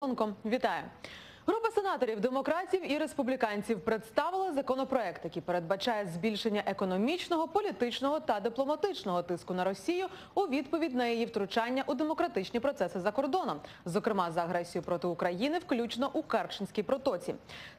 Онко, Вітаю. Група сенаторів, демократів і республіканців представила законопроект, який передбачає збільшення економічного, політичного та дипломатичного тиску на Росію у відповідь на її втручання у демократичні процеси за кордоном, зокрема за агресію проти України, включно у Керченській протоці.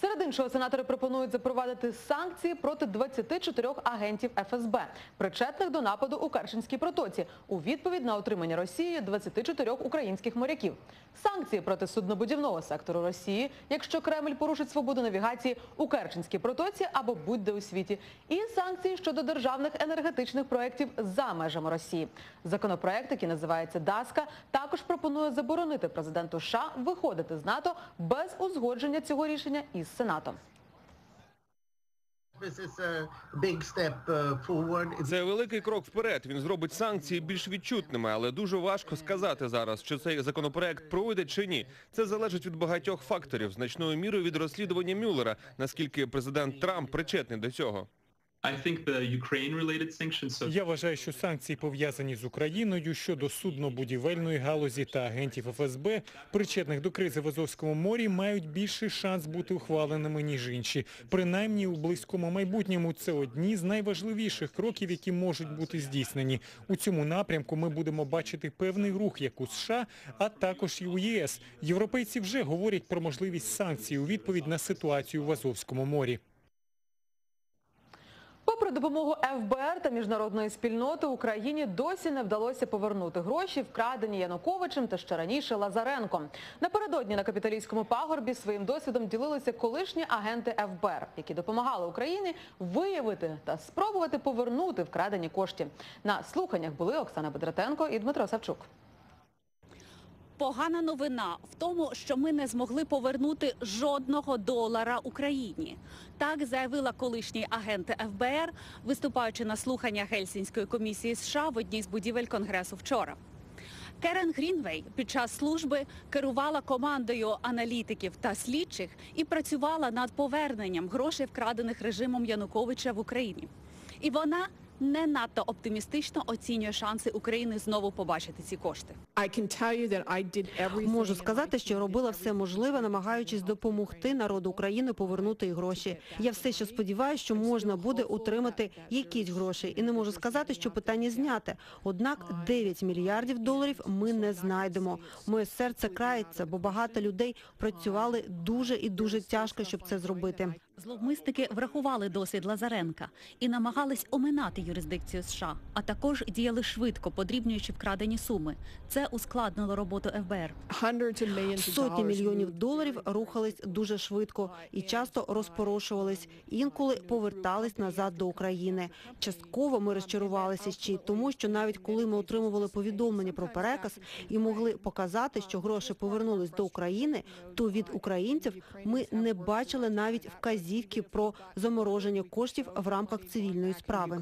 Серед іншого, сенатори пропонують запровадити санкції проти 24 агентів ФСБ, причетних до нападу у Керченській протоці, у відповідь на отримання Росією 24 українських моряків. Санкції проти суднобудівного сектору Росії, якщо Кремль порушить свободу навігації у Керченській протоці або будь-де у світі, і санкції щодо державних енергетичних проєктів за межами Росії. Законопроект, який називається ДАСКа, також пропонує заборонити президенту США виходити з НАТО без узгодження цього рішення із Сенатом. Це великий крок вперед. Він зробить санкції більш відчутними, але дуже важко сказати зараз, чи цей законопроект пройде чи ні. Це залежить від багатьох факторів, значною мірою від розслідування Мюллера, наскільки президент Трамп причетний до цього. Я вважаю, що санкції пов'язані з Україною щодо суднобудівельної галузі та агентів ФСБ, причетних до кризи в Азовському морі, мають більший шанс бути ухваленими ніж інші. Принаймні у близькому майбутньому це одні з найважливіших кроків, які можуть бути здійснені. У цьому напрямку ми будемо бачити певний рух як у США, а також і у ЄС. Європейці вже говорять про можливість санкцій у відповідь на ситуацію в Азовському морі. Попри допомогу ФБР та міжнародної спільноти Україні досі не вдалося повернути гроші, вкрадені Януковичем та ще раніше Лазаренком. Напередодні на капіталійському пагорбі своїм досвідом ділилися колишні агенти ФБР, які допомагали Україні виявити та спробувати повернути вкрадені кошти. На слуханнях були Оксана Бедратенко і Дмитро Савчук. Погана новина в тому, що ми не змогли повернути жодного долара Україні. Так заявила колишній агент ФБР, виступаючи на слухання Гельсінської комісії США в одній з будівель Конгресу вчора. Керен Грінвей під час служби керувала командою аналітиків та слідчих і працювала над поверненням грошей, вкрадених режимом Януковича в Україні. І вона не надто оптимістично оцінює шанси України знову побачити ці кошти. Можу сказати, що робила все можливе, намагаючись допомогти народу України повернути гроші. Я все ще сподіваюся, що можна буде утримати якісь гроші, і не можу сказати, що питання зняте. Однак 9 мільярдів доларів ми не знайдемо. Моє серце крається, бо багато людей працювали дуже і дуже тяжко, щоб це зробити. Зловмисники врахували досвід Лазаренка і намагались оминати юрисдикцію США, а також діяли швидко, подрібнюючи вкрадені суми. Це ускладнило роботу ФБР. Сотні мільйонів доларів рухались дуже швидко і часто розпорошувались, інколи повертались назад до України. Частково ми розчарувалися ще й тому, що навіть коли ми отримували повідомлення про переказ і могли показати, що гроші повернулись до України, то від українців ми не бачили навіть вказівки про замороження коштів в рамках цивільної справи.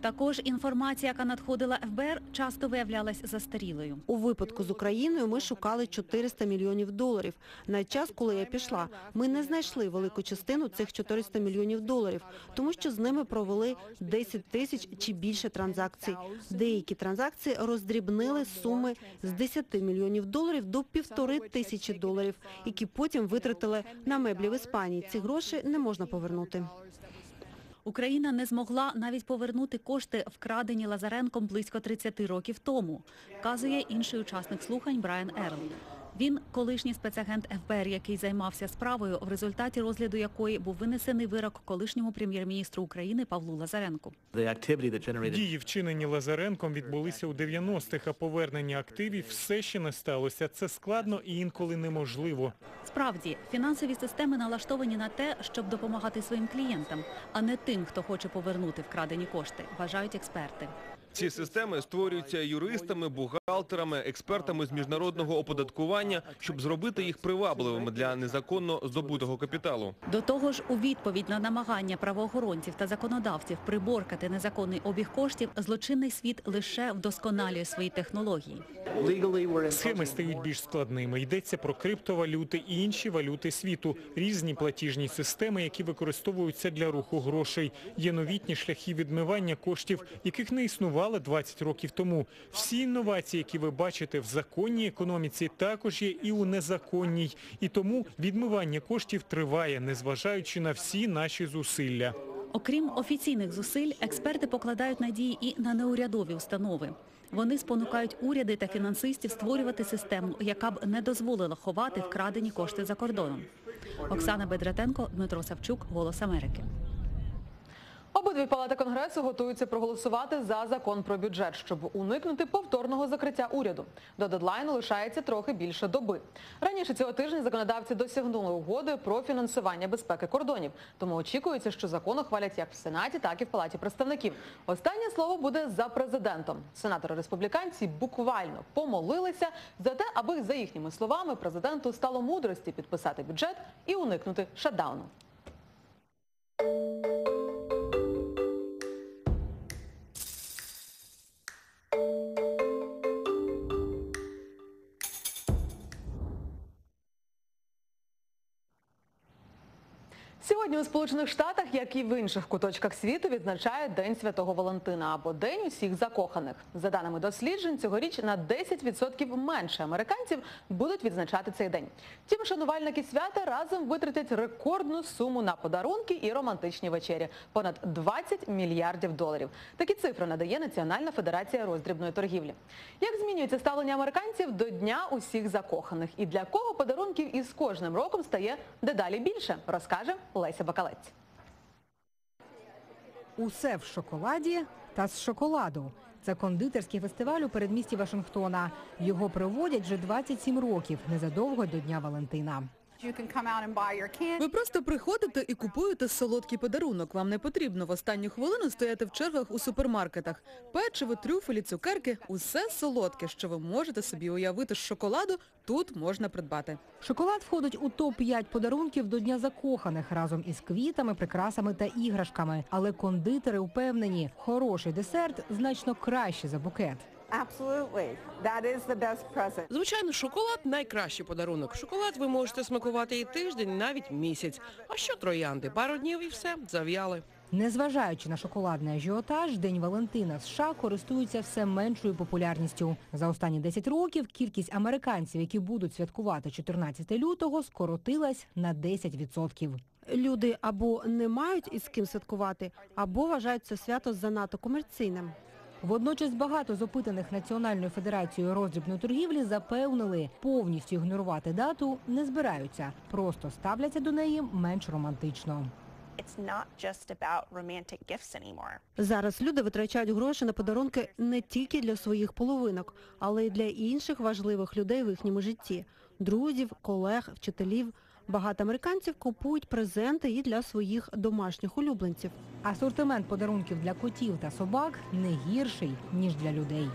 Також інформація, яка надходила ФБР, часто виявлялась застарілою. У випадку з Україною ми шукали 400 мільйонів доларів. На час, коли я пішла, ми не знайшли велику частину цих 400 мільйонів доларів, тому що з ними провели 10 тисяч чи більше транзакцій. Деякі транзакції роздрібнили суми з 10 мільйонів доларів до півтори тисячі доларів, які потім витратили на меблі в Іспанії. Ці гроші не можна повернути. Україна не змогла навіть повернути кошти, вкрадені Лазаренком близько 30 років тому, вказує інший учасник слухань Брайан Ерл. Він колишній спецагент ФБР, який займався справою, в результаті розгляду якої був винесений вирок колишньому прем'єр-міністру України Павлу Лазаренку. Дії, вчинені Лазаренком, відбулися у 90-х, а повернення активів все ще не сталося. Це складно і інколи неможливо. Справді, фінансові системи налаштовані на те, щоб допомагати своїм клієнтам, а не тим, хто хоче повернути вкрадені кошти, вважають експерти. Ці системи створюються юристами, бухгалтерами, експертами з міжнародного оподаткування, щоб зробити їх привабливими для незаконно здобутого капіталу. До того ж, у відповідь на намагання правоохоронців та законодавців приборкати незаконний обіг коштів, злочинний світ лише вдосконалює свої технології. Схеми стають більш складними. Йдеться про криптовалюти і інші валюти світу, різні платіжні системи, які використовуються для руху грошей. Є новітні шляхи відмивання коштів, яких не існувало запропонували 20 років тому. Всі інновації, які ви бачите в законній економіці, також є і у незаконній. І тому відмивання коштів триває, незважаючи на всі наші зусилля. Окрім офіційних зусиль, експерти покладають надії і на неурядові установи. Вони спонукають уряди та фінансистів створювати систему, яка б не дозволила ховати вкрадені кошти за кордоном. Оксана Бедратенко, Дмитро Савчук, Голос Америки. Обидві палати Конгресу готуються проголосувати за закон про бюджет, щоб уникнути повторного закриття уряду. До дедлайну лишається трохи більше доби. Раніше цього тижня законодавці досягнули угоди про фінансування безпеки кордонів. Тому очікується, що закон ухвалять як в Сенаті, так і в Палаті представників. Останнє слово буде за президентом. Сенатори-республіканці буквально помолилися за те, аби, за їхніми словами, президенту стало мудрості підписати бюджет і уникнути шатдауну. Сьогодні у Сполучених Штатах, як і в інших куточках світу, відзначають День Святого Валентина або День усіх закоханих. За даними досліджень, цьогоріч на 10% менше американців будуть відзначати цей день. Втім, шанувальники свята разом витратять рекордну суму на подарунки і романтичні вечері – понад 20 мільярдів доларів. Такі цифри надає Національна федерація роздрібної торгівлі. Як змінюється ставлення американців до Дня усіх закоханих? І для кого подарунків із кожним роком стає дедалі більше, розкаже Леся Бакалець. Усе в шоколаді та з шоколаду. Це кондитерський фестиваль у передмісті Вашингтона. Його проводять вже 27 років, незадовго до Дня Валентина. Ви просто приходите і купуєте солодкий подарунок. Вам не потрібно в останню хвилину стояти в чергах у супермаркетах. Печиво, трюфелі, цукерки – усе солодке, що ви можете собі уявити з шоколаду, тут можна придбати. Шоколад входить у топ-5 подарунків до Дня закоханих разом із квітами, прикрасами та іграшками. Але кондитери впевнені, хороший десерт значно краще за букет. Звичайно, шоколад найкращий подарунок. Шоколад ви можете смакувати і тиждень, навіть місяць. А що троянди? Пару днів і все, зав'яли. Незважаючи на шоколадний ажіотаж, День Валентина США користується все меншою популярністю. За останні 10 років кількість американців, які будуть святкувати 14 лютого, скоротилась на 10%. Люди або не мають із ким святкувати, або вважають це свято занадто комерційним. Водночас багато з опитаних Національною федерацією роздрібної торгівлі запевнили, повністю ігнорувати дату не збираються, просто ставляться до неї менш романтично. Зараз люди витрачають гроші на подарунки не тільки для своїх половинок, але й для інших важливих людей в їхньому житті – друзів, колег, вчителів. Багато американців купують презенти і для своїх домашніх улюбленців. Асортимент подарунків для котів та собак не гірший, ніж для людей.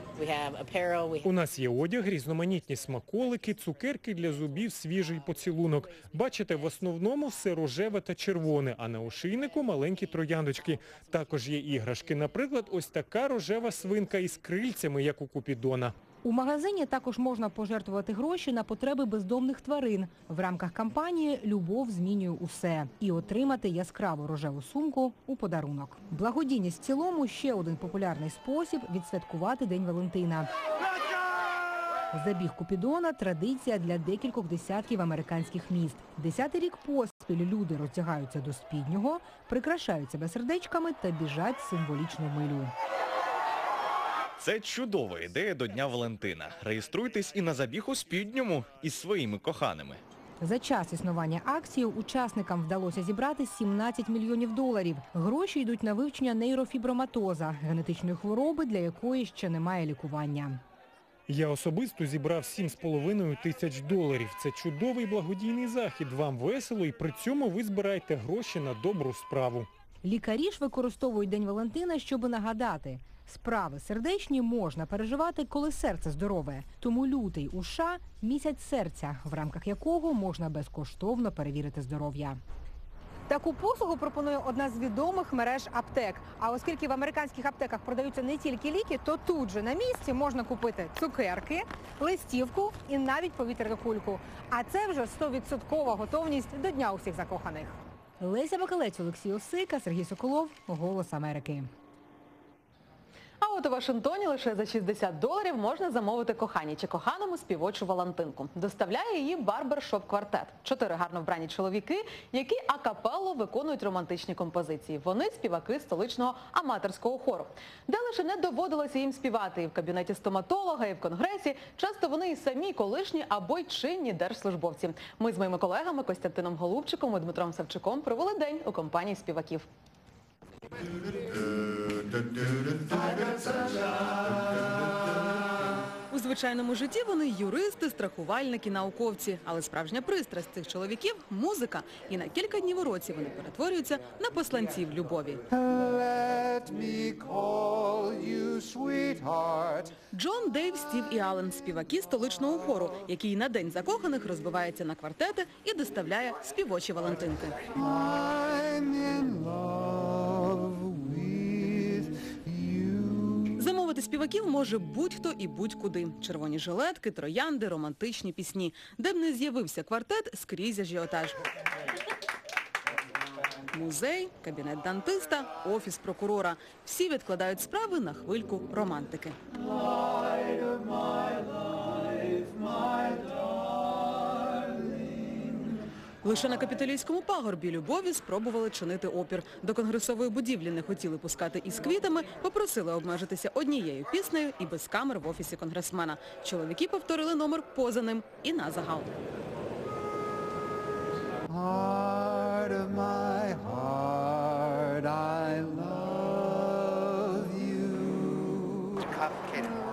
У нас є одяг, різноманітні смаколики, цукерки для зубів, свіжий поцілунок. Бачите, в основному все рожеве та червоне, а на ошийнику маленькі трояндочки. Також є іграшки. Наприклад, ось така рожева свинка із крильцями, як у Купідона. У магазині також можна пожертвувати гроші на потреби бездомних тварин. В рамках кампанії «Любов змінює усе» і отримати яскраву рожеву сумку у подарунок. Благодійність в цілому – ще один популярний спосіб відсвяткувати День Валентина. Забіг Купідона – традиція для декількох десятків американських міст. Десятий рік поспіль люди роздягаються до спіднього, прикрашають себе сердечками та біжать символічну милю. Це чудова ідея до Дня Валентина. Реєструйтесь і на забіг у спідньому із своїми коханими. За час існування акції учасникам вдалося зібрати 17 мільйонів доларів. Гроші йдуть на вивчення нейрофіброматоза, генетичної хвороби, для якої ще немає лікування. Я особисто зібрав 7,5 тисяч доларів. Це чудовий благодійний захід. Вам весело і при цьому ви збираєте гроші на добру справу. Лікарі ж використовують День Валентина, щоб нагадати, справи сердечні можна переживати, коли серце здорове. Тому лютий у США – місяць серця, в рамках якого можна безкоштовно перевірити здоров'я. Таку послугу пропонує одна з відомих мереж аптек. А оскільки в американських аптеках продаються не тільки ліки, то тут же на місці можна купити цукерки, листівку і навіть повітряну кульку. А це вже 100% готовність до Дня усіх закоханих. Леся Бакалець, Олексій Осика, Сергій Соколов, Голос Америки. А от у Вашингтоні лише за 60 доларів можна замовити коханій чи коханому співочу Валентинку. Доставляє її барбершоп квартет. Чотири гарно вбрані чоловіки, які акапелло виконують романтичні композиції. Вони співаки столичного аматорського хору. Де лише не доводилося їм співати і в кабінеті стоматолога, і в конгресі. Часто вони і самі колишні або й чинні держслужбовці. Ми з моїми колегами Костянтином Голубчиком і Дмитром Савчуком провели день у компанії співаків. У звичайному житті вони юристи, страхувальники, науковці. Але справжня пристрасть цих чоловіків – музика. І на кілька днів у році вони перетворюються на посланців любові. Джон, Дейв, Стів і Аллен – співаки столичного хору, який на День закоханих розбивається на квартети і доставляє співочі Валентинки. Замовити співаків може будь-хто і будь-куди. Червоні жилетки, троянди, романтичні пісні. Де б не з'явився квартет, скрізь ажіотаж. Музей, кабінет дантиста, офіс прокурора. Всі відкладають справи на хвильку романтики. Лише на капіталійському пагорбі любові спробували чинити опір. До конгресової будівлі не хотіли пускати із квітами, попросили обмежитися однією піснею і без камер в офісі конгресмена. Чоловіки повторили номер поза ним і на загал. Heart of my heart,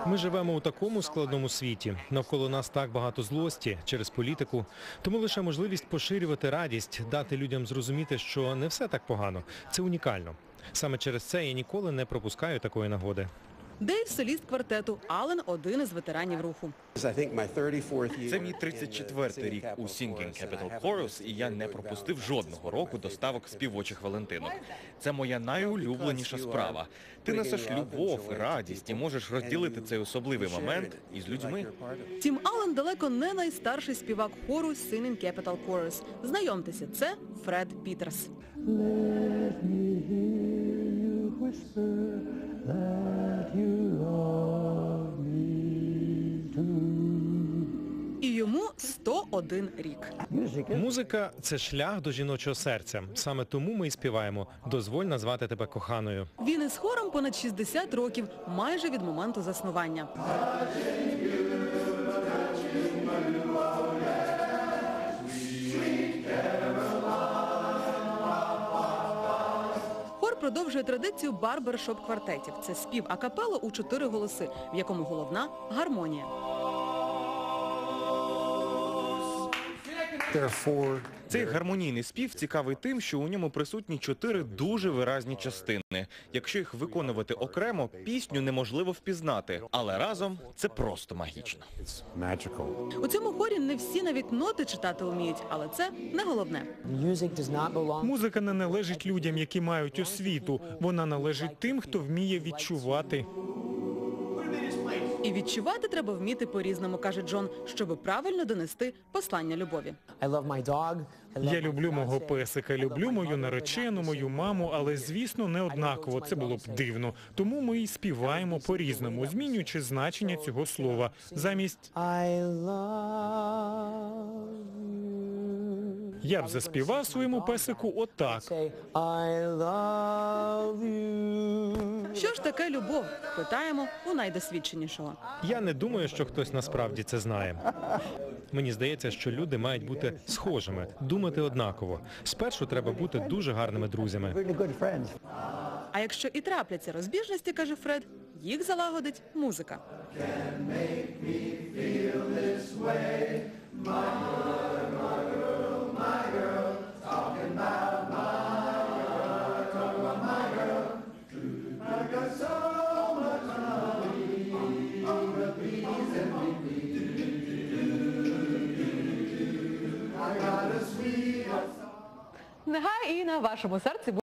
Ми живемо у такому складному світі. Навколо нас так багато злості через політику. Тому лише можливість поширювати радість, дати людям зрозуміти, що не все так погано. Це унікально. Саме через це я ніколи не пропускаю такої нагоди. Дейв – соліст квартету, Ален – один із ветеранів руху. Це мій 34-й рік у Singing Capital Chorus, і я не пропустив жодного року доставок співочих Валентинок. Це моя найулюбленіша справа. Ти несеш любов радість і можеш розділити цей особливий момент із людьми. Тім Аллен далеко не найстарший співак хору Singing Capital Chorus. Знайомтеся, це Фред Пітерс. Whisper that you love me too. І йому 101 рік. Музика це шлях до жіночого серця. Саме тому ми і співаємо. Дозволь назвати тебе коханою. Він із хором понад 60 років, майже від моменту заснування. Продовжує традицію барбершоп квартетів. Це спів акапело у чотири голоси, в якому головна гармонія. Цей гармонійний спів цікавий тим, що у ньому присутні чотири дуже виразні частини. Якщо їх виконувати окремо, пісню неможливо впізнати, але разом це просто магічно. У цьому хорі не всі навіть ноти читати вміють, але це не головне. Музика не належить людям, які мають освіту. Вона належить тим, хто вміє відчувати. І відчувати треба вміти по-різному, каже Джон, щоби правильно донести послання любові. Я люблю мого песика, люблю мою наречену, мою маму, але звісно не однаково. Це було б дивно. Тому ми і співаємо по-різному, змінюючи значення цього слова. Замість я б заспівав своєму песику отак. Що ж таке любов? Питаємо у найдосвідченішого. Я не думаю, що хтось насправді це знає. Мені здається, що люди мають бути схожими, думати однаково. Спершу треба бути дуже гарними друзями. А якщо і трапляться розбіжності, каже Фред, їх залагодить музика. Нехай і на вашому серці